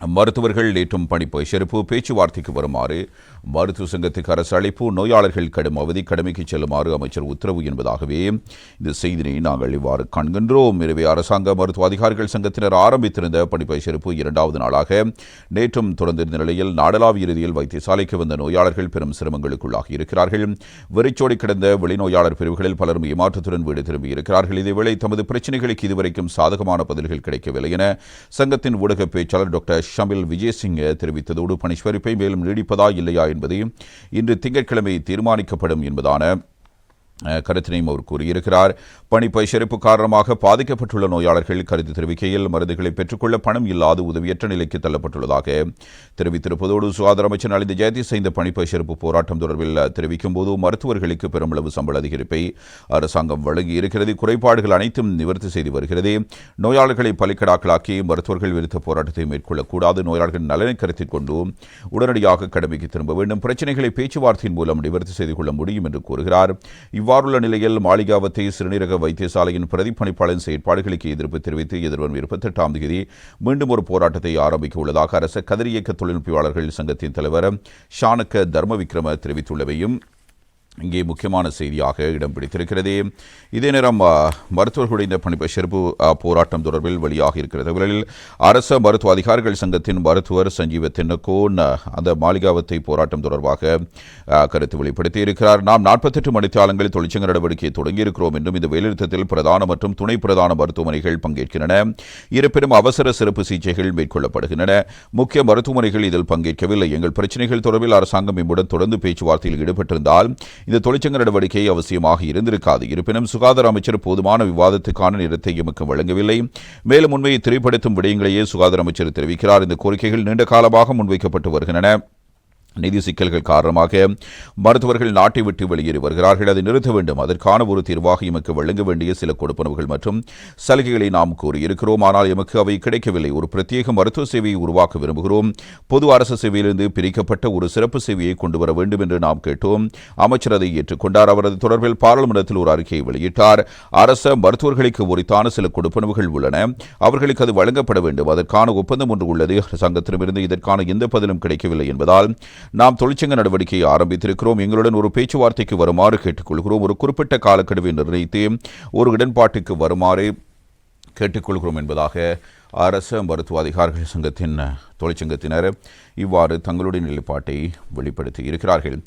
மருத்துவர்கள் ஏற்றும் பணிப்பு செருப்பு பேச்சுவார்த்தைக்கு வருமாறு மருத்துவ சங்கத்துக்கு அரசு அழைப்பு நோயாளர்கள் கடும் அவதி கடமைக்கு செல்லுமாறு அமைச்சர் உத்தரவு என்பதாகவே இந்த செய்தியை நாங்கள் இவ்வாறு காண்கின்றோம் எனவே அரசாங்க மருத்துவ அதிகாரிகள் சங்கத்தினர் ஆரம்பித்திருந்த பணிப்பை செருப்பு இரண்டாவது நாளாக நேற்றும் தொடர்ந்திருந்த நிலையில் நாடளாவிய இறுதியில் வைத்தியசாலைக்கு வந்த நோயாளர்கள் பெரும் சிரமங்களுக்குள்ளாகி இருக்கிறார்கள். வெறிச்சோடி கிடந்த வெளிநோயாளர் பிரிவுகளில் பலரும் ஏமாற்றத்துடன் வீடு திரும்பி இருக்கிறார்கள். இதேவேளை தமது பிரச்சினைகளுக்கு இதுவரைக்கும் சாதகமான பதில்கள் கிடைக்கவில்லை என சங்கத்தின் ஊடக பேச்சாளர் டாக்டர் ஷமில் விஜயசிங் தெரிவித்ததோடு பணிஸ்வரிப்பை மேலும் நீடிப்பதா இல்லையா என்பது இன்று திங்கட்கிழமை தீர்மானிக்கப்படும் என்பதான கருத்தினையும் அவர் கூறியிருக்கிறார். பணிப்பை செருப்பு காரணமாக பாதிக்கப்பட்டுள்ள நோயாளர்கள் கருத்து தெரிவிக்கையில் மருந்துகளை பெற்றுக்கொள்ள பணம் இல்லாது உதவியற்ற நிலைக்கு தள்ளப்பட்டுள்ளதாக தெரிவித்திருப்பதோடு சுகாதார அமைச்சர் நலிந்த ஜெயதீஷ் இந்த பணிப்பை செருப்பு போராட்டம் தொடர்பில் தெரிவிக்கும் போது மருத்துவர்களுக்கு பெருமளவு சம்பள அதிகரிப்பை அரசாங்கம் வழங்கி இருக்கிறது குறைபாடுகள் அனைத்தும் நிவர்த்தி செய்து வருகிறது. நோயாளர்களை பலிக்கடாக்களாக்கி மருத்துவர்கள் விருத்த போராட்டத்தை மேற்கொள்ளக்கூடாது. நோயாளர்கள் நலனை கருத்தில் கொண்டு உடனடியாக கடமைக்கு திரும்ப வேண்டும். பிரச்சனைகளை பேச்சுவார்த்தையின் மூலம் நிவர்த்தி செய்து கொள்ள முடியும் என்று கூறுகிறார். இவ்வாறுள்ள நிலையில் மாளிகாவத்தை சிறுநீரக வைத்தியசாலையின் பிரதிப்பணிப்பாளரின் செயற்பாடுகளுக்கு எதிர்ப்பு தெரிவித்து எதிர்வரும் இருபத்தெட்டாம் தேதி மீண்டும் ஒரு போராட்டத்தை ஆரம்பிக்க உள்ளதாக அரச கதிரியக்க தொழில்நுட்பாளர்கள் சங்கத்தின் தலைவர் ஷானக்க தர்மவிக்ரம தெரிவித்துள்ளவையும் இங்கே முக்கியமான செய்தியாக இடம் பிடித்திருக்கிறது. இதே நேரம் மருத்துவர்களுடைய இந்த பணிப்பை செருப்பு போராட்டம் தொடர்பில் வெளியாக இருக்கிறது. இவர்களில் அரச மருத்துவ அதிகாரிகள் சங்கத்தின் மருத்துவர் சஞ்சீவ தென்னக்கோன் அந்த மாளிகாவத்தை போராட்டம் தொடர்பாக கருத்து வெளிப்படுத்தி இருக்கிறார் நாம் நாற்பத்தெட்டு மணித்தாளங்களில் தொழிற்சங்க நடவடிக்கையை தொடங்கியிருக்கிறோம் என்றும் இந்த வேலைநிறுத்தத்தில் பிரதான மற்றும் துணை பிரதான மருத்துவமனைகள் பங்கேற்கின்றன. இருப்பினும் அவசர சிறப்பு சிகிச்சைகள் மேற்கொள்ளப்படுகின்றன. முக்கிய மருத்துவமனைகள் இதில் பங்கேற்கவில்லை. எங்கள் பிரச்சனைகள் தொடர்பில் அரசாங்கம் இம்முடன் தொடர்ந்து பேச்சுவார்த்தையில் ஈடுபட்டிருந்தால் இந்த தொழிற்சங்க நடவடிக்கை அவசியமாக இருந்திருக்காது. இருப்பினும் சுகாதார அமைச்சர் போதுமான விவாதத்துக்கான நேரத்தை எமக்கு வழங்கவில்லை. மேலும் உண்மையை திரைப்படுத்தும் விடயங்களையே சுகாதார அமைச்சர் தெரிவிக்கிறார். இந்த கோரிக்கைகள் நீண்ட காலமாக முன்வைக்கப்பட்டு வருகின்றன. நிதி சிக்கல்கள் காரணமாக மருத்துவர்கள் நாட்டை விட்டு வெளியேறி வருகிறார்கள். அதை நிறுத்த வேண்டும். அதற்கான ஒரு தீர்வாக எமக்கு வழங்க வேண்டிய சில கொடுப்பனவுகள் மற்றும் சலுகைகளை நாம் கூறியிருக்கிறோம். ஆனால் எமக்கு அவை கிடைக்கவில்லை. ஒரு பிரத்யேக மருத்துவ சேவையை உருவாக்க விரும்புகிறோம். பொது அரசு சேவையிலிருந்து பிரிக்கப்பட்ட ஒரு சிறப்பு சேவையை கொண்டு வர வேண்டும் என்று நாம் கேட்டோம். அமைச்சர் அதை ஏற்றுக்கொண்டார். அவரது தொடர்பில் பாராளுமன்றத்தில் ஒரு அறிக்கையை வெளியிட்டார். அரச மருத்துவர்களுக்கு உரித்தான சில கொடுப்பனவுகள் உள்ளன. அவர்களுக்கு அது வழங்கப்பட வேண்டும். அதற்கான ஒப்பந்தம் ஒன்று உள்ளது. அரசாங்கத்திடமிருந்து இதற்கான எந்த பதிலும் கிடைக்கவில்லை என்பதால் நாம் தொழிற்சங்க நடவடிக்கையை ஆரம்பித்திருக்கிறோம். எங்களுடன் ஒரு பேச்சுவார்த்தைக்கு வருமாறு கேட்டுக்கொள்கிறோம். ஒரு குறிப்பிட்ட காலக்கெடுவை நிர்ணயித்து ஒரு உடன்பாட்டுக்கு வருமாறு கேட்டுக்கொள்கிறோம் என்பதாக அரச மருத்துவ அதிகாரிகள் சங்கத்தின் தொழிற்சங்கத்தினர் இவ்வாறு தங்களுடைய நிலைப்பாட்டை வெளிப்படுத்தி இருக்கிறார்கள்.